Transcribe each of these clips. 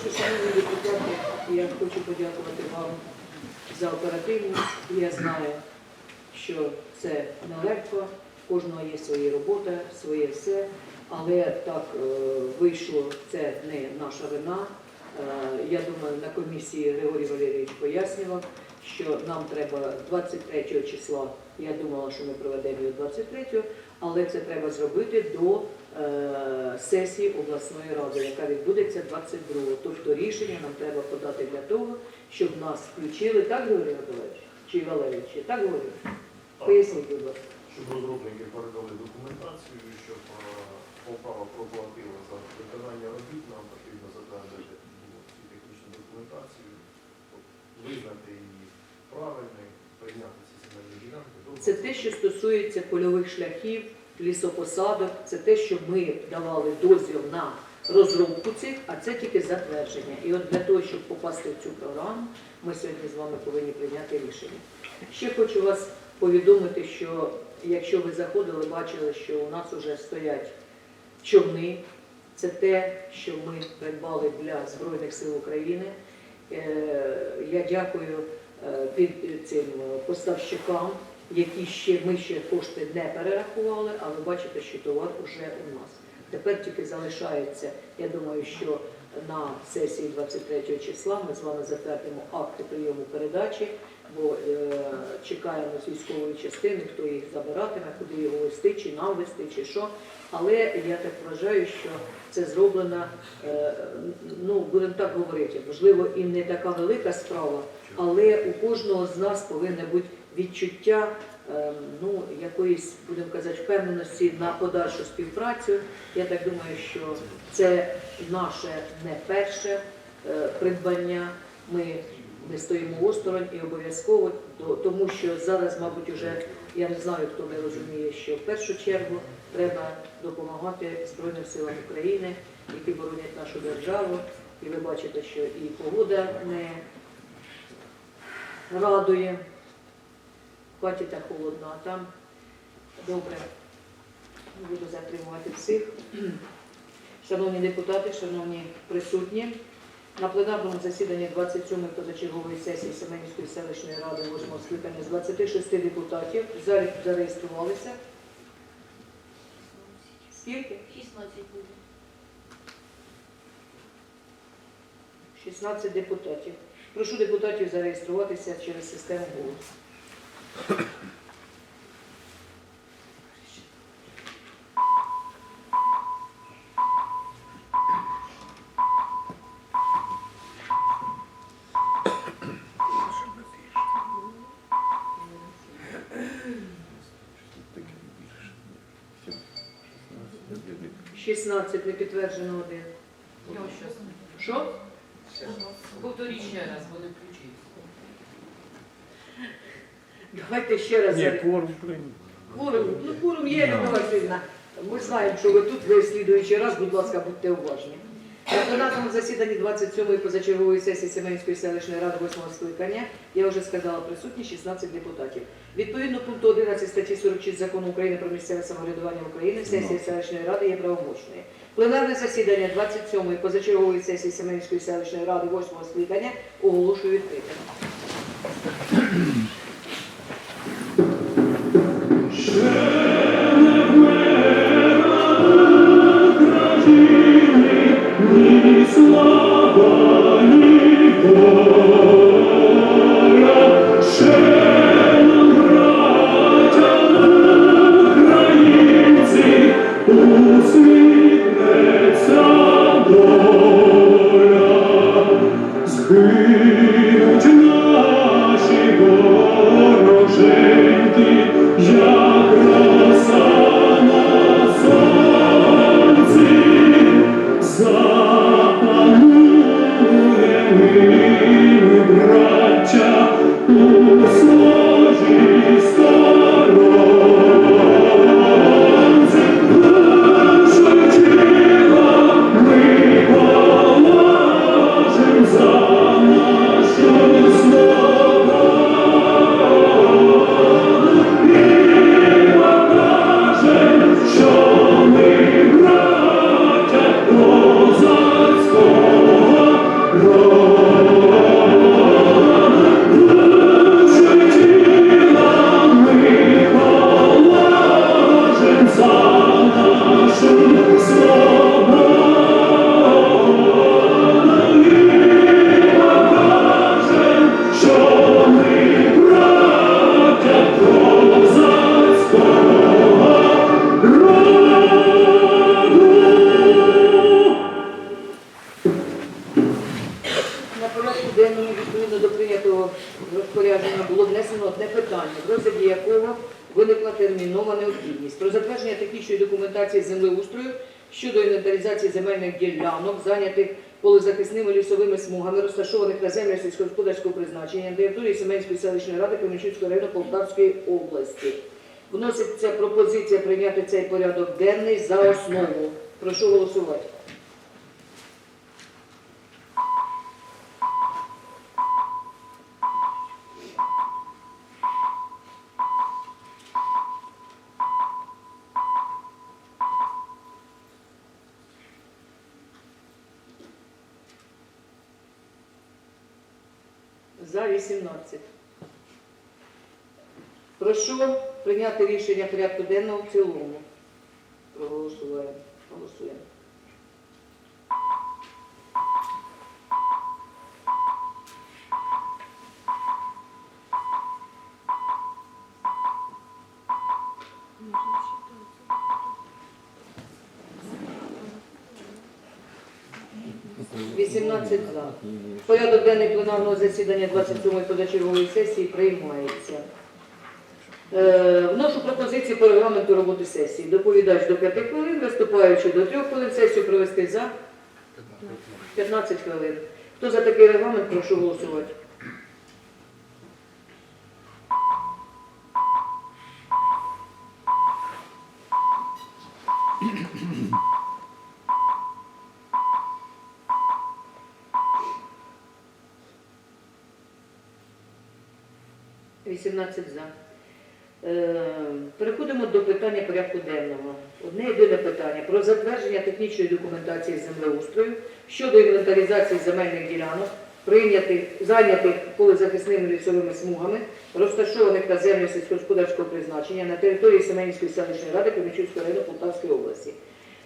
що, шановні депутати, я хочу подякувати вам за оперативність. Я знаю, що це нелегко, кожного є своя робота, своє все, але так е, вийшло, це не наша вина. Е, Я думаю, на комісії Григорій Валерійович пояснював, що нам треба 23 числа, я думала, що ми проведемо його 23, але це треба зробити до сесії обласної ради, яка відбудеться 22-го. Тобто рішення нам треба подати для того, щоб нас включили, так, Григорій Миколаївич? Чи Валерійович? Так говорю? Поясніть, будь ласка. Щоб розробники передали документацію, щоб е, Полтава проплатила за виконання робіт, нам потрібно затвердити цю технічну документацію, визнати її правильною, прийняти ці земельні ділянки. Це те, що стосується польових шляхів, лісопосадок, це те, що ми давали дозвіл на розробку цих, а це тільки затвердження. І от для того, щоб попасти в цю програму, ми сьогодні з вами повинні прийняти рішення. Ще хочу вас повідомити, що якщо ви заходили, бачили, що у нас вже стоять човни, це те, що ми придбали для Збройних сил України. Е, Я дякую е, цим поставщикам, які ще ми ще кошти не перерахували, але бачите, що товар вже у нас. Тепер тільки залишається, я думаю, що на сесії 23 числа ми з вами затвердимо акти прийому передачі, бо е, чекаємо з військової частини, хто їх забиратиме, куди його вести, чи нам вести, чи що. Але я так вважаю, що це зроблено, е, ну будемо так говорити, можливо, і не така велика справа, але у кожного з нас повинне бути відчуття е, ну, якоїсь, будемо казати, впевненості на подальшу співпрацю. Я так думаю, що це наше не перше е, придбання. Ми не стоїмо осторонь і обов'язково, тому що зараз, мабуть, уже я не знаю, хто не розуміє, що в першу чергу треба допомагати Збройним силам України, які боронять нашу державу. І ви бачите, що і погода не радує. Хаті так холодно, а там добре. Буду затримувати всіх. Шановні депутати, шановні присутні, на пленарному засіданні 27-ї позачергової сесії Семенівської селищної ради 8 скликання з 26 депутатів зареєструвалися. Скільки? 16 буде. 16 депутатів. Прошу депутатів зареєструватися через систему голосу. – 16 не підтверджено один. Що? Повторіть ще раз, бо не включився. Давайте ще раз. Ні, кворум. Кворум, ну кворум є, Людмила Васильівна. Ми знаємо, що ви тут, ви слідуючий раз, будь ласка, будьте уважні. На пленарному засіданні 27-ї позачергової сесії Семенської селищної ради 8 скликання, я вже сказала, присутні 16 депутатів. Відповідно пункту 11 статті 46 Закону України про місцеве самоврядування України, сесія селищної ради є правомочною. Пленарне засідання 27-ї позачергової сесії Семенської селищної ради 8 скликання оголошую відкритим. Боже, на порядку денному відповідно до прийнятого розпорядження було внесено одне питання, в розгляді якого виникла термінова необхідність про затвердження технічної документації землеустрою щодо інвентаризації земельних ділянок, зайнятих полозахисними лісовими смугами, розташованих на землях сільськогосподарського призначення на території Семенської селищної ради Кременчуцького району Полтавської області. Вноситься пропозиція прийняти цей порядок денний за основу. Прошу голосувати. За 18. Прошу прийняти рішення порядку денного в цілому. Проголосуємо. Голосуємо. Вісімнадцять за. Порядок денний пленарного засідання 27-ї позачергової сесії приймається. Е, Вношу пропозиції по регламенту роботи сесії. Доповідач до 5 хвилин, виступаючи до 3 хвилин, сесію провести за 15 хвилин. Хто за такий регламент, прошу голосувати. Вісімнадцять за. Е, Переходимо до питання порядку денного. Одне єдине питання про затвердження технічної документації землеустрою щодо інвентаризації земельних ділянок, прийнятих, зайнятих полезахисними лісовими смугами, розташованих на землі сільськогосподарського призначення на території Семенівської селищної ради Кременчуцького району Полтавської області.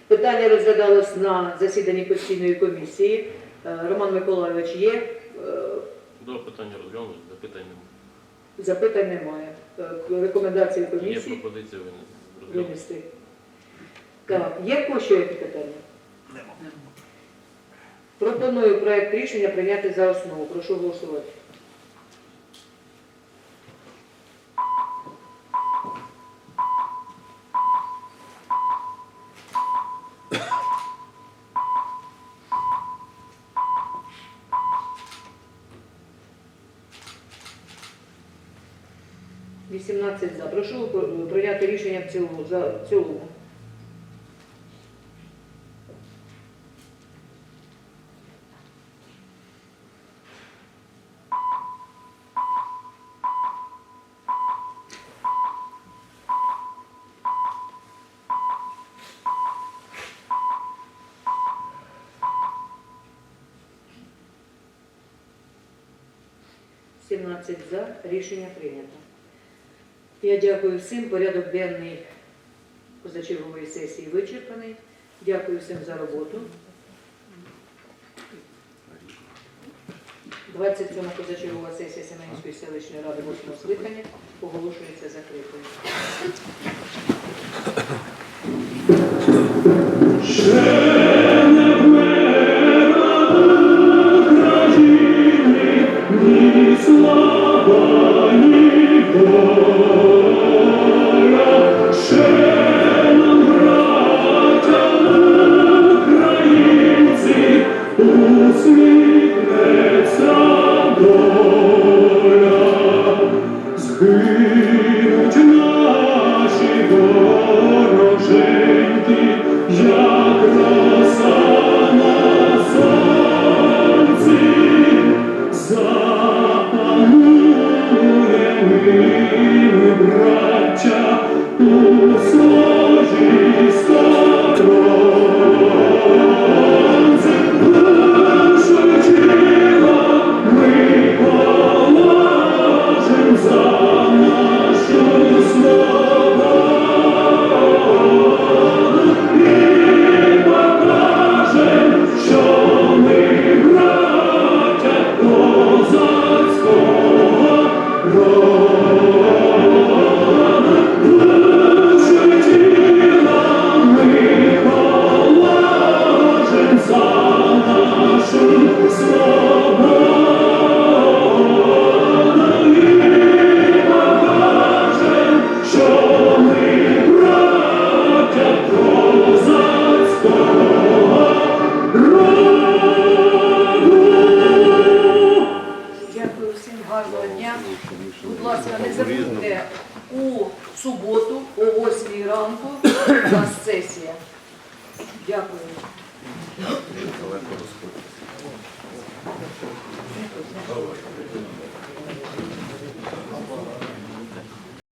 Питання розглядалось на засіданні постійної комісії. Е, Роман Миколайович є. Е, До питання розглянути, запитань немає. Запитань немає. Е, Рекомендації Є комісії пропозиція винести. розглянути. винести. Так, є в які питання? Нема. Пропоную проект рішення прийняти за основу. Прошу голосувати. Вісімнадцять за. Прошу прийняти рішення в цілому. За цілому. Сімнадцять за. Рішення прийнято. Я дякую всім. Порядок денний позачергової сесії вичерпаний. Дякую всім за роботу. 27 позачергова сесія Семенівської селищної ради 8 скликання оголошується закритою. суботу о 8 ранку.